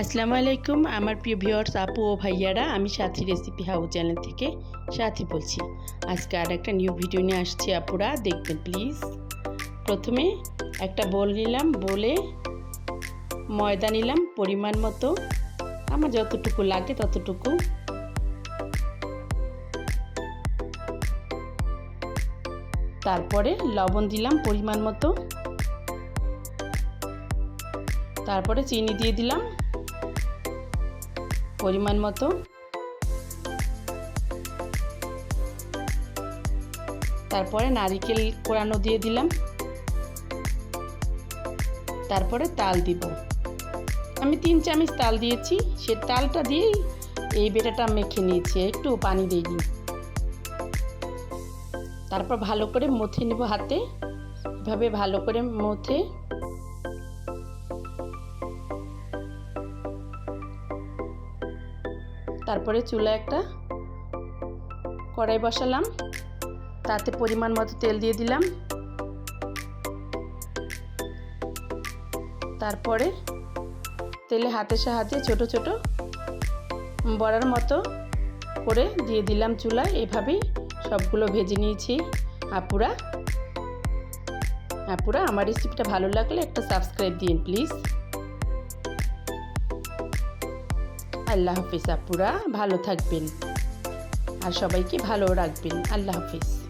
আসসালামু আলাইকুম, আমার প্রিয় ভিউয়ার্স, আপু ও ভাইয়ারা, আমি সাথী রেসিপি হাউস চ্যানেল থেকে সাথী বলছি। আজকে আর একটা নিউ ভিডিও নিয়ে আসছি আপুরা, দেখবেন প্লিজ। প্রথমে একটা বোল নিলাম, বলে ময়দা নিলাম, পরিমাণ মতো। আমার যতটুকু লাগে ততটুকু। তারপরে লবণ দিলাম পরিমাণ মতো। তারপরে চিনি দিয়ে দিলাম। পরিমাণ মতো। তারপরে নারিকেল কোরানো দিয়ে দিলাম। তারপরে তাল দিব। আমি তিন চামচ তাল দিয়েছি। সে তালটা দিয়েই এই বেটাটা মেখে নিয়েছি। একটু পানি দিয়ে দিই। তারপর ভালো করে মথে নেব হাতে। এভাবে ভালো করে মথে তারপরে চুলা একটা কড়াই বসালাম। তাতে পরিমাণ মতো তেল দিয়ে দিলাম। তারপরে তেলে হাতের সাহায্যে ছোট ছোট বড়ার মতো করে দিয়ে দিলাম চুলায়। এভাবেই সবগুলো ভেজে নিয়েছি। আপুরা আপুরা, আমার রেসিপিটা ভালো লাগলে একটা সাবস্ক্রাইব দিন প্লিজ আল্লাহ হাফিজ আপুরা ভালো থাকবেন। আর সবাইকে ভালো রাখবেন। আল্লাহ হাফিজ।